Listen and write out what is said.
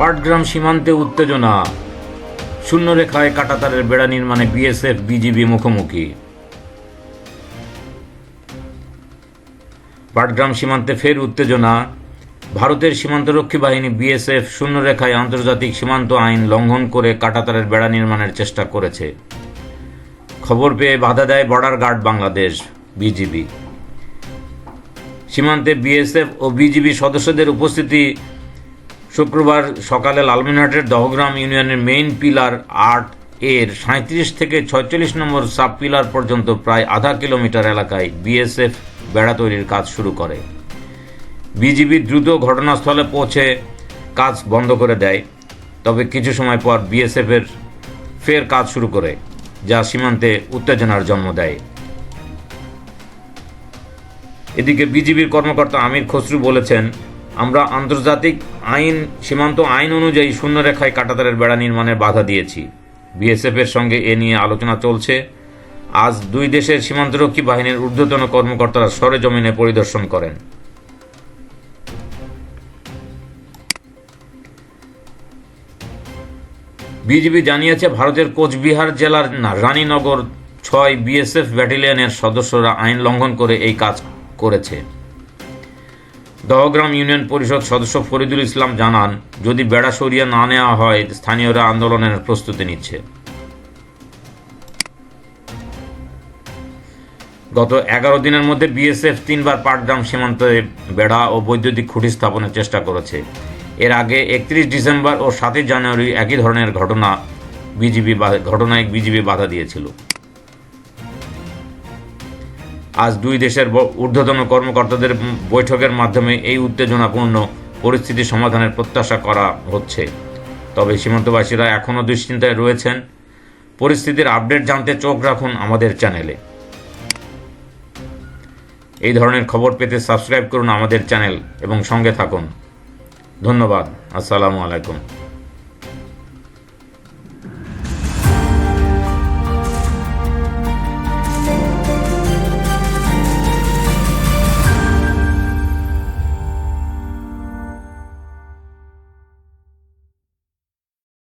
পাটগ্রাম সীমান্তে উত্তেজনা। শূন্যরেখায় কাটাতারের বেড়া নির্মাণে বিএসএফ বিজিবি মুখোমুখি। পাটগ্রাম সীমান্তে ফের উত্তেজনা। ভারতের সীমান্তরক্ষী বাহিনী বিএসএফ শূন্যরেখায় আন্তর্জাতিক সীমান্ত আইন লঙ্ঘন করে কাটাতারের বেড়া নির্মাণের চেষ্টা করেছে। খবর পেয়ে বাধা দেয় বর্ডার গার্ড বাংলাদেশ বিজিবি। সীমান্তে বিএসএফ ও বিজিবি সদস্যদের উপস্থিতি শুক্রবার সকালে লালমিনহাটের দহগ্রাম ইউনিয়নের মেইন পিলার আট এর সাঁত্রিশ থেকে ছয়চল্লিশ নম্বর সাব পিলার পর্যন্ত প্রায় আধা কিলোমিটার এলাকায় বিএসএফ বেড়া তৈরির কাজ শুরু করে। বিজিবি দ্রুত ঘটনাস্থলে পৌঁছে কাজ বন্ধ করে দেয়। তবে কিছু সময় পর বিএসএফের ফের কাজ শুরু করে, যা সীমান্তে উত্তেজনার জন্ম দেয়। এদিকে বিজিবির কর্মকর্তা আমির খসরু বলেছেন আমরা আন্তর্জাতিক আইন, সীমান্ত আইন অনুযায়ী শূন্যরেখায় কাটাতারের বেড়া নির্মাণে বাধা দিয়েছি। বিএসএফ এর সঙ্গে এ নিয়ে আলোচনা চলছে। আজ দুই দেশের সীমান্তরক্ষী বাহিনীর ঊর্ধ্বতন কর্মকর্তারা সরেজমিনে পরিদর্শন করেন। বিজিবি জানিয়েছে, ভারতের কোচবিহার জেলার রানীনগর ছয় বিএসএফ ব্যাটালিয়নের সদস্যরা আইন লঙ্ঘন করে এই কাজ করেছে। দহগ্রাম ইউনিয়ন পরিষদ সদস্য ফরিদুল ইসলাম জানান, যদি বেড়া সরিয়ে না নেওয়া হয়, স্থানীয়রা আন্দোলনের প্রস্তুতি নিচ্ছে। গত এগারো দিনের মধ্যে বিএসএফ তিনবার পাটগ্রাম সীমান্তে বেড়া ও বৈদ্যুতিক খুঁটি স্থাপনের চেষ্টা করেছে। এর আগে একত্রিশ ডিসেম্বর ও সাতই জানুয়ারি একই ধরনের ঘটনা বিজিবি ঘটনায় বিজিবি বাধা দিয়েছিল। আজ দুই দেশের ঊর্ধ্বতন কর্মকর্তাদের বৈঠকের মাধ্যমে এই উত্তেজনাপূর্ণ পরিস্থিতি সমাধানের প্রত্যাশা করা হচ্ছে। তবে সীমান্তবাসীরা এখনও দুশ্চিন্তায় রয়েছেন। পরিস্থিতির আপডেট জানতে চোখ রাখুন আমাদের চ্যানেলে। এই ধরনের খবর পেতে সাবস্ক্রাইব করুন আমাদের চ্যানেল এবং সঙ্গে থাকুন। ধন্যবাদ। আসসালামু আলাইকুম।